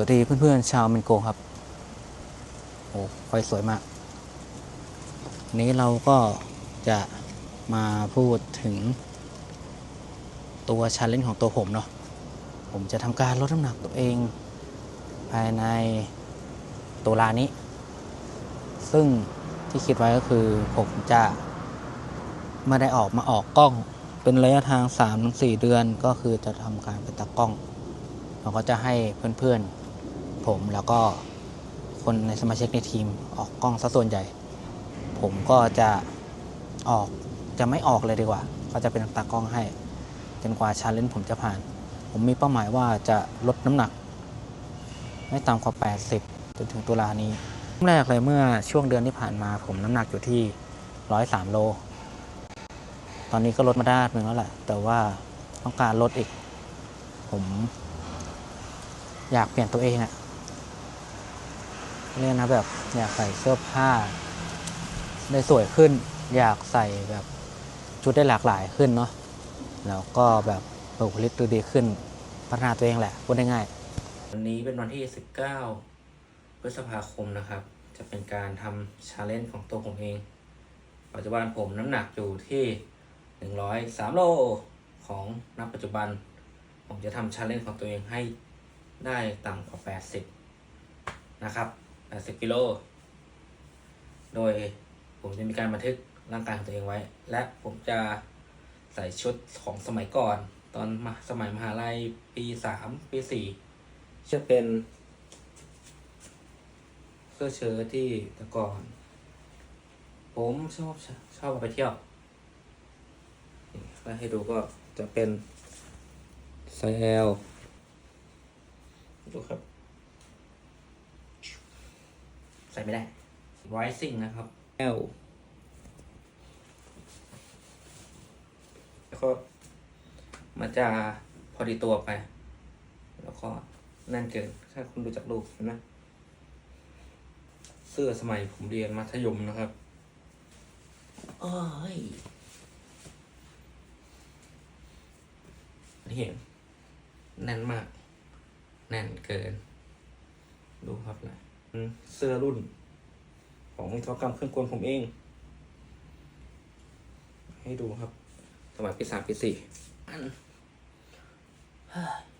วัสดีเพื่อนๆชาวเมนโกครับ โอ้ไฟสวยมาก นี้เราก็จะมาพูดถึง ตัวชาเลนจ์ของตัวผมเนาะ ผมจะทำการลดน้ำหนักตัวเอง ภายในตุลานี้ ซึ่งที่คิดไว้ก็คือผมจะไม่ได้ออกมาออกกล้อง เป็นระยะทาง 3-4 เดือนก็คือจะทำการเป็นตากล้องเราก็จะให้เพื่อนๆ ผม แล้วก็คนในสมาชิกในทีมออกกล้องซะส่วนใหญ่ ผมก็จะออกจะไม่ออกเลยดีกว่า ก็จะเป็นตากล้องให้จนกว่าชาเลนจ์ผมจะผ่าน ผมมีเป้าหมายว่าจะลดน้ำหนัก ไม่ต่ำกว่า 80 จนถึงตุลานี้แรกเลยเมื่อช่วงเดือนที่ผ่านมา ผมน้ำหนักอยู่ที่ 103 โล ตอนนี้ก็ลดมาได้หนึ่งแล้วแหละ แต่ว่าต้องการลดอีก ผมอยากเปลี่ยนตัวเองอะ เรียนะแบบอยากใส่เสื้อผ้า ได้สวยขึ้น อยากใส่แบบชุดได้หลากหลายขึ้นเนาะแล้วก็แบบบุคลิกดูดีขึ้น พัฒนาตัวเองแหละพูดง่ายๆวันนี้เป็นวันที่ 19 พฤษภาคมนะครับ จะเป็นการทำชาเลนจ์ของตัวผมเอง ปัจจุบันผมน้ำหนักอยู่ที่ 103 โลของนับปัจจุบัน ผมจะทำชาเลนจ์ของตัวเองให้ได้ต่ำกว่า 80 นะครับ 80กิโล โดยผมจะมีการบันทึกร่างกายของตัวเองไว้ และผมจะใส่ชุดของสมัยก่อน ตอนมาสมัยมหาลัยปีสามปีสี่จะเป็นเสื้อเชิ้ตที่แต่ก่อน ผมชอบชอบไปเที่ยวถ้าให้ดูก็จะเป็นไซส์ L ดูครับ ใส่ไม่ได้ rising นะครับ L แล้วก็มันจะพอดีตัวไป แล้วก็แน่นเกินถ้าคุณดูจากรูปเห็นไหมเสื้อสมัยผมเรียนมัธยมนะครับโอ้ยนี่เห็นแน่นมาก แน่นเกิน ดูครับนะอืม เสื้อรุ่น ของวิศวกรรมเครื่องกลผมเอง ให้ดูครับ สมัยปีสามปีสี่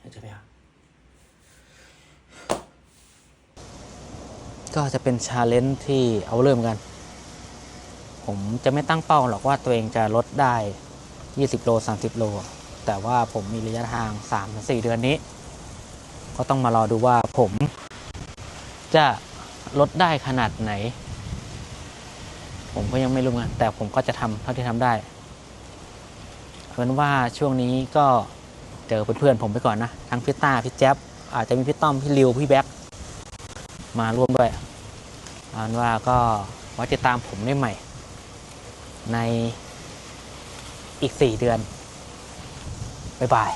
อันจะไปอะก็จะเป็นชาเลนจ์ที่เอาเริ่มกัน ผมจะไม่ตั้งเป้าหรอกว่าตัวเองจะลดได้ 20 โล 30 โล แต่ว่าผมมีระยะทาง 3-4 เดือนนี้ ก็ต้องมารอดูว่าผม จะลดได้ขนาดไหน ผมก็ยังไม่รู้กันแต่ผมก็จะทำเท่าที่ทำได้เอาเป็นว่าช่วงนี้ก็เจอเพื่อนๆผมไปก่อนนะ ทั้งพี่ต้าพี่แจ๊บอาจจะมีพี่ต้อม พี่ริว พี่แบ็คมาร่วมด้วยเอาเป็นว่าก็ไว้ติดตามผมได้ใหม่ ในอีก 4 เดือน บ๊ายบาย